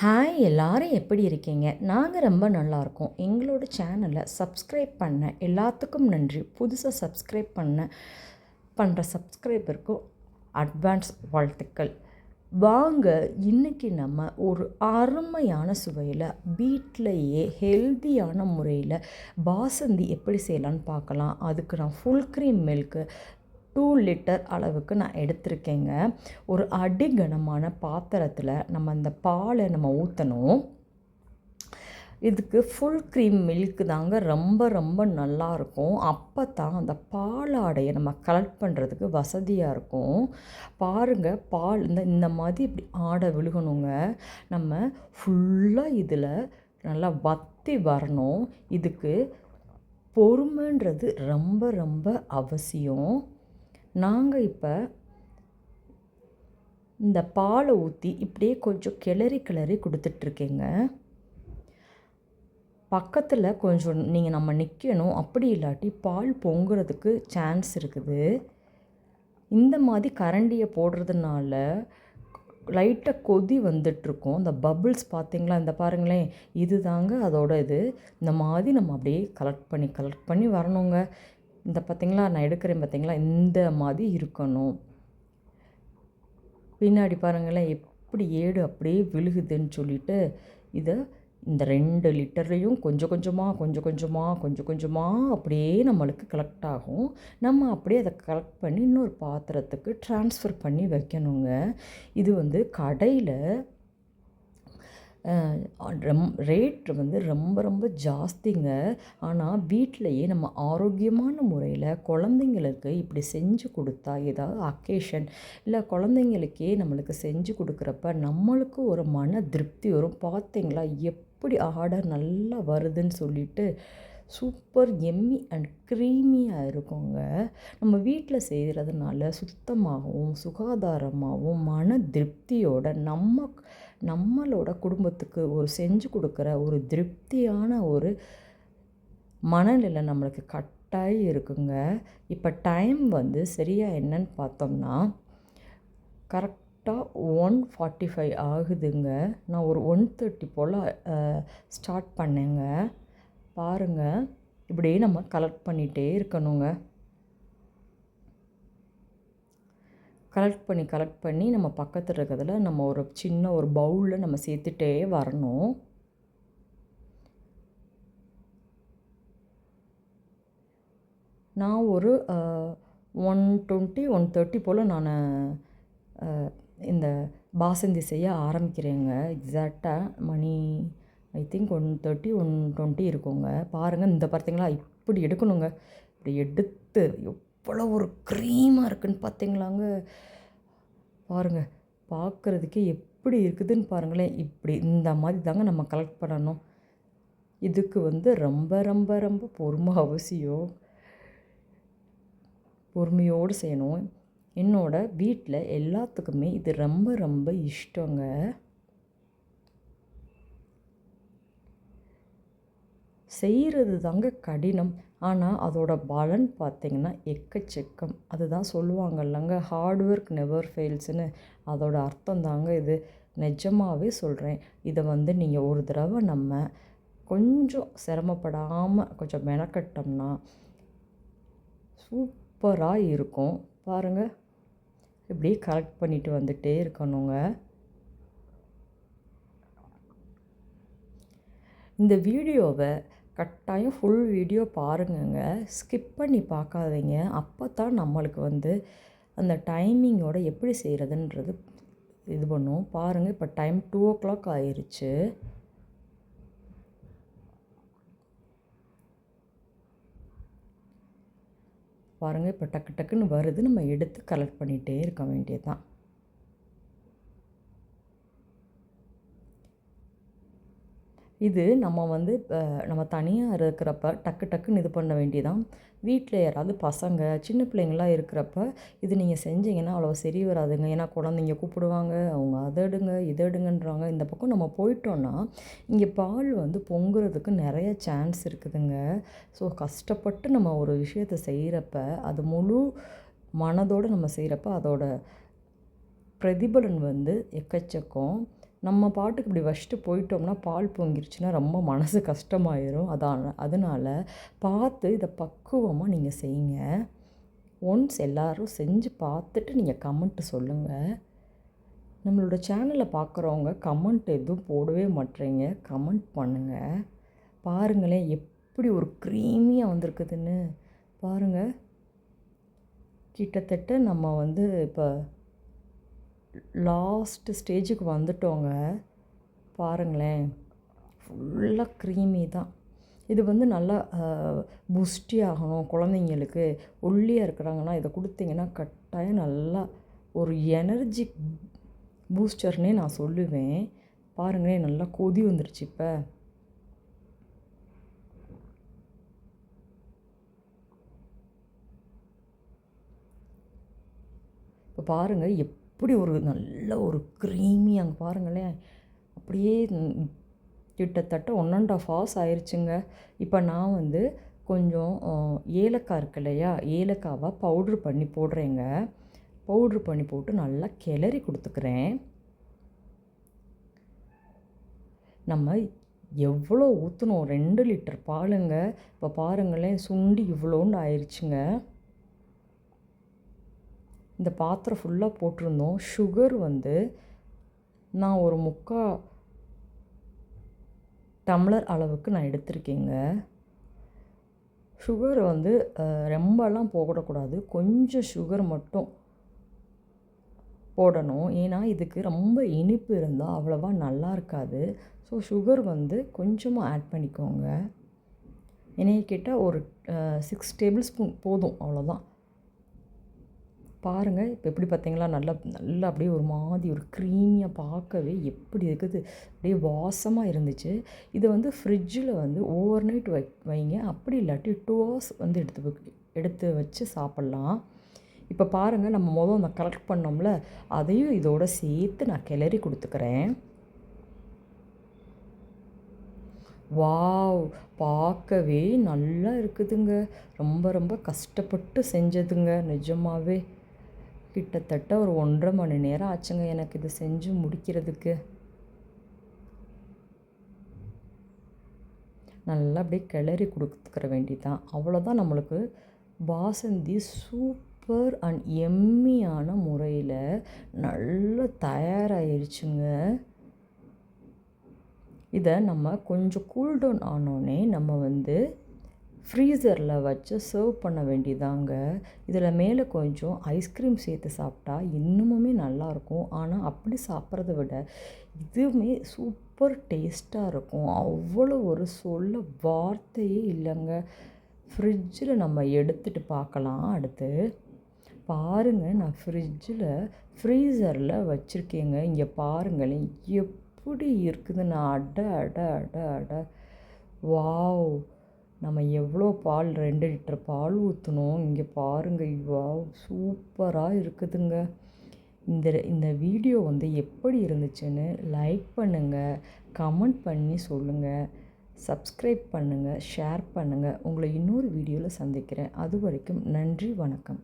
Hi எல்லாரும் எப்படி இருக்கீங்க? நாங்கள் ரொம்ப நல்லா இருக்கோம். எங்களோட சேனலை சப்ஸ்கிரைப் பண்ண எல்லாத்துக்கும் நன்றி. புதுசாக சப்ஸ்கிரைப் பண்ண பண்ணுற சப்ஸ்கிரைபருக்கும் அட்வான்ஸ் வாழ்த்துக்கள். வாங்க இன்றைக்கி நம்ம ஒரு அருமையான சுவையில் வீட்டிலையே ஹெல்த்தியான முறையில் பாசந்தி எப்படி செய்யலான்னு பார்க்கலாம். அதுக்கு நான் full cream milk two litre அளவுக்கு நான் எடுத்திருக்கேங்க. ஒரு அடிகனமான பாத்திரத்தில் நம்ம அந்த பாலை நம்ம ஊற்றணும் இதுக்கு ஃபுல் க்ரீம் மில்க்கு தாங்க ரொம்ப ரொம்ப நல்லாயிருக்கும் அப்போ தான் அந்த பாலாடையை நம்ம கலெக்ட் பண்ணுறதுக்கு வசதியாக இருக்கும். பாருங்கள் பால் இந்த இந்த மாதிரி இப்படி ஆடை விழுகணுங்க. நம்ம ஃபுல்லாக இதில் நல்லா வத்தி வரணும். இதுக்கு பொறுமைன்றது ரொம்ப ரொம்ப அவசியம். நாங்கள் இப்போ இந்த பாலை ஊற்றி இப்படியே கொஞ்சம் கிளறி கிளறி கொடுத்துட்ருக்கேங்க. பக்கத்தில் கொஞ்சம் நீங்கள் நம்ம நிற்கணும் அப்படி இல்லாட்டி பால் பொங்குறதுக்கு சான்ஸ் இருக்குது. இந்த மாதிரி கரண்டியை போடுறதுனால லைட்டாக கொதி வந்துட்டுருக்கோம் இந்த பபிள்ஸ் பார்த்திங்களா இந்த பாருங்களேன். இது தாங்க அதோட இது. இந்த மாதிரி நம்ம அப்படியே கலெக்ட் பண்ணி கலெக்ட் பண்ணி வரணுங்க. இந்த பார்த்திங்களா நான் எடுக்கிறேன் பார்த்திங்களா இந்த மாதிரி இருக்கணும். பின்னாடி பாருங்களேன் எப்படி ஏடு அப்படியே விழுகுதுன்னு சொல்லிட்டு இதை இந்த ரெண்டு லிட்டர்லேயும் கொஞ்சம் கொஞ்சமாக கொஞ்சம் கொஞ்சமாக கொஞ்சம் கொஞ்சமாக அப்படியே நம்மளுக்கு கலெக்ட் ஆகும். நம்ம அப்படியே அதை கலெக்ட் பண்ணி இன்னொரு பாத்திரத்துக்கு ட்ரான்ஸ்ஃபர் பண்ணி வைக்கணுங்க. இது வந்து கடையில் ரம் ரேட் வந்து ரொம்ப ரொம்ப ஜாஸ்திங்க. ஆனால் வீட்டிலையே நம்ம ஆரோக்கியமான முறையில் குழந்தைங்களுக்கு இப்படி செஞ்சு கொடுத்தா ஏதாவது அக்கேஷன் இல்லை குழந்தைங்களுக்கே நம்மளுக்கு செஞ்சு கொடுக்குறப்ப நம்மளுக்கு ஒரு மன திருப்தி வரும். பார்த்தீங்களா எப்படி ஆர்டர் நல்லா வருதுன்னு சொல்லிட்டு சூப்பர் எம்மி அண்ட் க்ரீமியாக இருக்குங்க. நம்ம வீட்டில் செய்கிறதுனால சுத்தமாகவும் சுகாதாரமாகவும் மன திருப்தியோட நம்ம நம்மளோட குடும்பத்துக்கு ஒரு செஞ்சு கொடுக்குற ஒரு திருப்தியான ஒரு மனநிலை நம்மளுக்கு கட்டாயி இருக்குங்க. இப்போ டைம் வந்து சரியாக என்னன்னு பார்த்தோம்னா கரெக்டாக ஒன் ஃபார்ட்டி ஃபைவ் ஆகுதுங்க. நான் ஒரு ஒன் தேர்ட்டி போல் ஸ்டார்ட் பண்ணேங்க. பாருங்கள் இப்படியே நம்ம கலெக்ட் பண்ணிகிட்டே இருக்கணுங்க. கலெக்ட் பண்ணி கலெக்ட் பண்ணி நம்ம பக்கத்தில் இருக்கிறதுல நம்ம ஒரு சின்ன ஒரு பவுலில் நம்ம சேர்த்துட்டே வரணும். நான் ஒரு ஒன் டுவெண்ட்டி ஒன் தேர்ட்டி போல் நான் இந்த பாசந்தி செய்ய ஆரம்பிக்கிறேங்க. எக்ஸாக்டாக மணி I think one thirty one twenty இருக்குங்க. பாருங்கள் இந்த பார்த்தீங்களா இப்படி எடுக்கணுங்க. இப்படி எடுத்து எவ்வளோ ஒரு க்ரீமாக இருக்குதுன்னு பார்த்தீங்களாங்க பாருங்கள் பார்க்குறதுக்கே எப்படி இருக்குதுன்னு பாருங்களேன். இப்படி இந்த மாதிரி தாங்க நம்ம கலெக்ட் பண்ணணும். இதுக்கு வந்து ரொம்ப ரொம்ப ரொம்ப பொறுமை அவசியம். பொறுமையோடு செய்யணும். என்னோடய வீட்டில் எல்லாத்துக்குமே இது ரொம்ப ரொம்ப இஷ்டங்க. செய்கிறது தாங்க கடினம். ஆனால் அதோட பலன் பார்த்திங்கன்னா எக்கச்சக்கம். அதுதான் சொல்லுவாங்க இல்லைங்க ஹார்ட் ஒர்க் நெவர் ஃபெயில்ஸ்னு அதோட அர்த்தம் தாங்க இது. நிஜமாகவே சொல்கிறேன் இதை வந்து நீங்கள் ஒரு தடவை நம்ம கொஞ்சம் சிரமப்படாமல் கொஞ்சம் மெனக்கட்டோம்னா சூப்பராக இருக்கும். பாருங்கள் இப்படி கரெக்ட் பண்ணிட்டு வந்துகிட்டே இருக்கணுங்க. இந்த வீடியோவை கட்டாயம் ஃபுல் வீடியோ பாருங்கங்க. ஸ்கிப் பண்ணி பார்க்காதீங்க. அப்போ தான் நம்மளுக்கு வந்து அந்த டைமிங்கோட எப்படி செய்கிறதுன்றது இது பண்ணும். பாருங்கள் இப்போ டைம் டூ ஓ கிளாக் ஆயிடுச்சு பாருங்கள் இப்போ டக்கு டக்குன்னு வருது. நம்ம எடுத்து கலெக்ட் பண்ணிகிட்டே இருக்க வேண்டியது தான் இது நம்ம வந்து நம்ம தனியாக இருக்கிறப்ப டக்கு டக்குன்னு இது பண்ண வேண்டியதான் வீட்டில் யாராவது பசங்க சின்ன பிள்ளைங்களாம் இருக்கிறப்ப இது நீங்கள் செஞ்சீங்கன்னா அவ்வளோ சரி வராதுங்க. ஏன்னா குழந்தைங்க கூப்பிடுவாங்க அவங்க அதை எடுங்க இதை எடுங்கன்றாங்க. இந்த பக்கம் நம்ம போயிட்டோன்னா இங்கே பால் வந்து பொங்குறதுக்கு நிறைய சான்ஸ் இருக்குதுங்க. ஸோ கஷ்டப்பட்டு நம்ம ஒரு விஷயத்தை செய்கிறப்ப அது முழு மனதோடு நம்ம செய்கிறப்ப அதோட பிரதிபலன் வந்து எக்கச்சக்கம். நம்ம பாட்டுக்கு இப்படி வச்சுட்டு போயிட்டோம்னா பால் பொங்கிருச்சுன்னா ரொம்ப மனசு கஷ்டமாயிரும். அதான் அதனால் பார்த்து இதை பக்குவமாக நீங்கள் செய்யுங்க ஒன்ஸ் எல்லோரும் செஞ்சு பார்த்துட்டு நீங்கள் கமெண்ட்டு சொல்லுங்கள் நம்மளோட சேனலை பார்க்குறவங்க கமெண்ட் எதுவும் போடவே மாட்டேறீங்க. கமெண்ட் பண்ணுங்கள் பாருங்களேன் எப்படி ஒரு க்ரீமியாக வந்திருக்குதுன்னு. பாருங்கள் கிட்டத்தட்ட நம்ம வந்து இப்போ லாஸ்ட்டு ஸ்டேஜுக்கு வந்துட்டோங்க. பாருங்களேன். ஃபுல்லாக க்ரீமி தான். இது வந்து நல்லா புஷ்டி ஆகணும் குழந்தைங்களுக்கு. ஒல்லியாக இருக்கிறாங்கன்னா இதை கொடுத்தீங்கன்னா கட்டாயம் நல்லா ஒரு எனர்ஜிக் பூஸ்டர்னே நான் சொல்லுவேன். பாருங்களேன் நல்லா கொதி வந்துருச்சு இப்போ. இப்போ பாருங்கள் அப்படி ஒரு நல்ல ஒரு க்ரீமி அங்கே பாருங்களேன். அப்படியே கிட்டத்தட்ட ஒன் அண்ட் ஆஃப் ஹவர்ஸ் ஆயிடுச்சுங்க இப்போ நான் வந்து கொஞ்சம் ஏலக்காய் இருக்கு இல்லையா? ஏலக்காவை பவுட்ரு பண்ணி போடுறேங்க. பவுட்ரு பண்ணி போட்டு நல்லா கிளறி கொடுத்துக்கிறேன். நம்ம எவ்வளோ ஊற்றணும் ரெண்டு லிட்டர் பாலுங்க. இப்போ பாருங்களேன் சுண்டி இவ்வளோண்டு ஆயிடுச்சுங்க இந்த பாத்திரம் ஃபுல்லாக போட்டிருந்தோம். சுகர் வந்து நான் ஒரு முக்கால் டம்ளர் அளவுக்கு நான் எடுத்திருக்கேங்க. சுகர் வந்து ரொம்பலாம் போடக்கூடாது. கொஞ்சம் சுகர் மட்டும் போடணும். ஏன்னா இதுக்கு ரொம்ப இனிப்பு இருந்தால் அவ்வளோவா நல்லா இருக்காது. ஸோ சுகர் வந்து கொஞ்சமாக ஆட் பண்ணிக்கோங்க. என்னைய கேட்டால் ஒரு சிக்ஸ் டேபிள் ஸ்பூன் போதும் அவ்வளோதான் பாருங்கள் இப்போ எப்படி பார்த்தீங்களா நல்லா நல்லா அப்படியே ஒரு மாதிரி ஒரு க்ரீமியாக பார்க்கவே எப்படி இருக்குது. அப்படியே வாசமாக இருந்துச்சு. இதை வந்து ஃப்ரிட்ஜில் வந்து ஓவர் நைட் வை வைங்க. அப்படி இல்லாட்டி டூ ஹவர்ஸ் வந்து எடுத்து எடுத்து வச்சு சாப்பிட்லாம். இப்போ பாருங்கள் நம்ம மொதல் அந்த கலெக்ட் பண்ணோம்ல அதையும் இதோட சேர்த்து நான் கிளறி கொடுத்துக்கிறேன். வாவ்! பார்க்கவே நல்லா இருக்குதுங்க. ரொம்ப ரொம்ப கஷ்டப்பட்டு செஞ்சதுங்க நிஜமாகவே கிட்டத்தட்ட ஒரு ஒன்றரை மணி நேரம் ஆச்சுங்க. எனக்கு இது செஞ்சு முடிக்கிறதுக்கு. நல்லா அப்படியே கிளறி கொடுத்துக்கிற வேண்டிதான் அவ்வளோதான் நம்மளுக்கு பாசந்தி சூப்பர் அண்ட் எம்மியான முறையில் நல்லா தயாராகிருச்சுங்க இதை நம்ம கொஞ்சம் கூல்டவுன் ஆனோடனே நம்ம வந்து ஃப்ரீசரில் வச்சு சர்வ் பண்ண வேண்டியதாங்க. இதில் மேலே கொஞ்சம் ஐஸ்கிரீம் சேர்த்து சாப்பிட்டா இன்னுமுமே நல்லாயிருக்கும். ஆனால் அப்படி சாப்பிட்றத விட இதுவுமே சூப்பர் டேஸ்ட்டாக இருக்கும். அவ்வளோ ஒரு சொல்ல வார்த்தையே இல்லைங்க. ஃப்ரிட்ஜில் நம்ம எடுத்துகிட்டு பார்க்கலாம். அடுத்து பாருங்கள் நான் ஃப்ரிட்ஜில் ஃப்ரீசரில் வச்சுருக்கேங்க. இங்கே பாருங்களேன் எப்படி இருக்குதுன்னு. நான் அட அட அட அட. வாவ் நம்ம எவ்வளோ பால் ரெண்டு லிட்டர் பால் ஊற்றினோம் இங்கே பாருங்கள் இவ்வா சூப்பராக இருக்குதுங்க. இந்த இந்த வீடியோ வந்து எப்படி இருந்துச்சுன்னு லைக் பண்ணுங்கள் கமெண்ட் பண்ணி சொல்லுங்கள் சப்ஸ்கிரைப் பண்ணுங்கள் ஷேர் பண்ணுங்கள் உங்களை இன்னொரு வீடியோவில் சந்திக்கிறேன். அது வரைக்கும் நன்றி வணக்கம்.